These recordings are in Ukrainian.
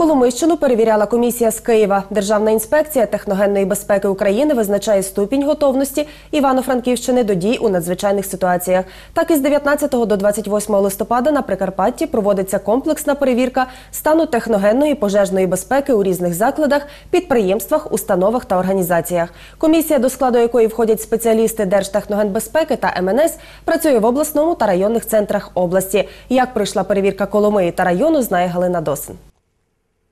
Коломийщину перевіряла комісія з Києва. Державна інспекція техногенної безпеки України визначає ступінь готовності Івано-Франківщини до дій у надзвичайних ситуаціях. Так, із 19 до 28 листопада на Прикарпатті проводиться комплексна перевірка стану техногенної пожежної безпеки у різних закладах, підприємствах, установах та організаціях. Комісія, до складу якої входять спеціалісти Держтехногенбезпеки та МНС, працює в обласному та районних центрах області. Як пройшла перевірка Коломиї та району, знає Галина Досин.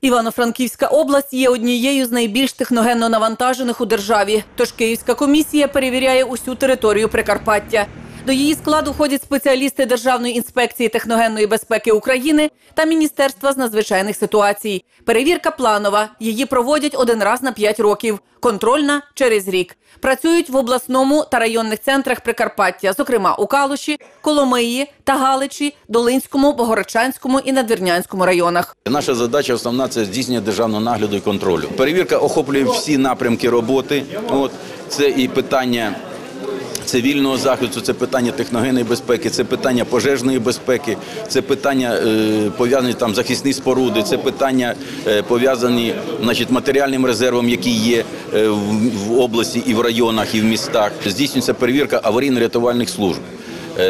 Івано-Франківська область є однією з найбільш техногенно навантажених у державі. Тож Київська комісія перевіряє усю територію Прикарпаття. До її складу входять спеціалісти Державної інспекції техногенної безпеки України та Міністерства з надзвичайних ситуацій. Перевірка планова. Її проводять один раз на п'ять років. Контрольна через рік. Працюють в обласному та районних центрах Прикарпаття, зокрема у Калуші, Коломиї та Галичі, Долинському, Богородчанському і Надвірнянському районах. Наша задача основна це здійснення державного нагляду і контролю. Перевірка охоплює всі напрямки роботи. От це і питання. Цивільного захисту, це питання техногенної безпеки, це питання пожежної безпеки, це питання е, пов'язані там захисні споруди, це питання е, пов'язані значить, матеріальним резервом, який є е, в, області і в районах, і в містах. Здійснюється перевірка аварійно-рятувальних служб,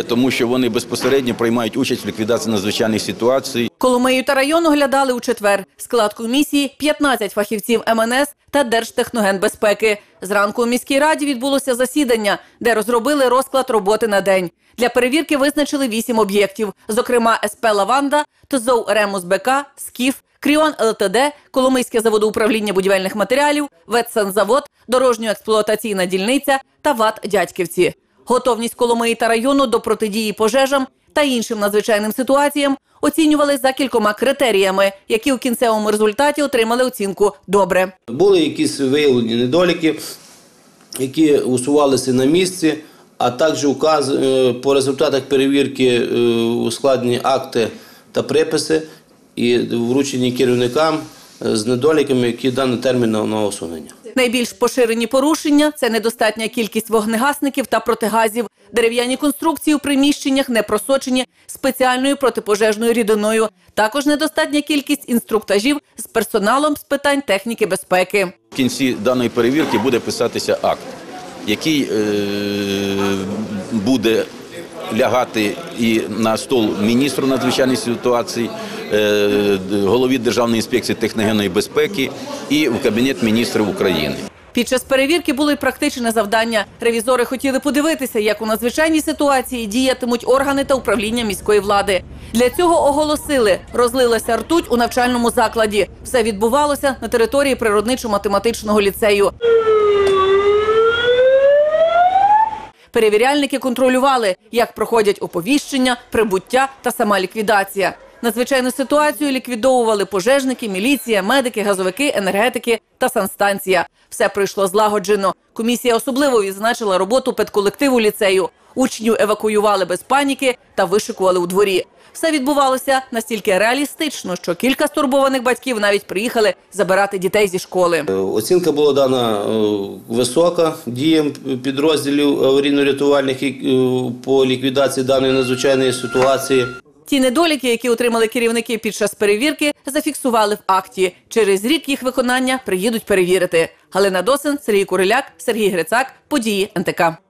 тому що вони безпосередньо приймають участь в ліквідації надзвичайних ситуацій. Коломию та район оглядали у четвер. Склад комісії 15 фахівців МНС та Держтехногенбезпеки. Зранку у міській раді відбулося засідання, де розробили розклад роботи на день. Для перевірки визначили вісім об'єктів, зокрема СП «Лаванда», ТЗОВ «Ремус БК», «Скіф», Кріон ЛТД, Коломийське заводоуправління будівельних матеріалів, Ветсанзавод, дорожньо-експлуатаційна дільниця та ВАТ «Дядьківці». Готовність Коломиї та району до протидії пожежам та іншим надзвичайним ситуаціям оцінювали за кількома критеріями, які у кінцевому результаті отримали оцінку добре. Були якісь виявлені недоліки, які усувалися на місці, а також указ е, по результатах перевірки е, ускладнені акти та приписи і вручені керівникам з недоліками, які даний термін на на усунення. Найбільш поширені порушення це недостатня кількість вогнегасників та протигазів. Дерев'яні конструкції у приміщеннях не просочені спеціальною протипожежною рідиною. Також недостатня кількість інструктажів з персоналом з питань техніки безпеки. В кінці даної перевірки буде писатися акт, який е, буде лягати і на стол міністру надзвичайних ситуацій, е, голові Державної інспекції техногенної безпеки і в Кабінет міністрів України. Під час перевірки було й практичне завдання. Ревізори хотіли подивитися, як у надзвичайній ситуації діятимуть органи та управління міської влади. Для цього оголосили, розлилася ртуть у навчальному закладі. Все відбувалося на території природничо-математичного ліцею. Перевіряльники контролювали, як проходять оповіщення, прибуття та сама ліквідація. Надзвичайну ситуацію ліквідовували пожежники, міліція, медики, газовики, енергетики та санстанція. Все пройшло злагоджено. Комісія особливо відзначила роботу педколективу ліцею. Учнів евакуювали без паніки та вишикували у дворі. Все відбувалося настільки реалістично, що кілька стурбованих батьків навіть приїхали забирати дітей зі школи. Е, Оцінка була дана е, висока діям підрозділів аварійно-рятувальних е, по ліквідації даної надзвичайної ситуації. Ті недоліки, які отримали керівники під час перевірки, зафіксували в акті. Через рік їх виконання приїдуть перевірити. Галина Досин, Сергій Куриляк, Сергій Грицак. Події НТК.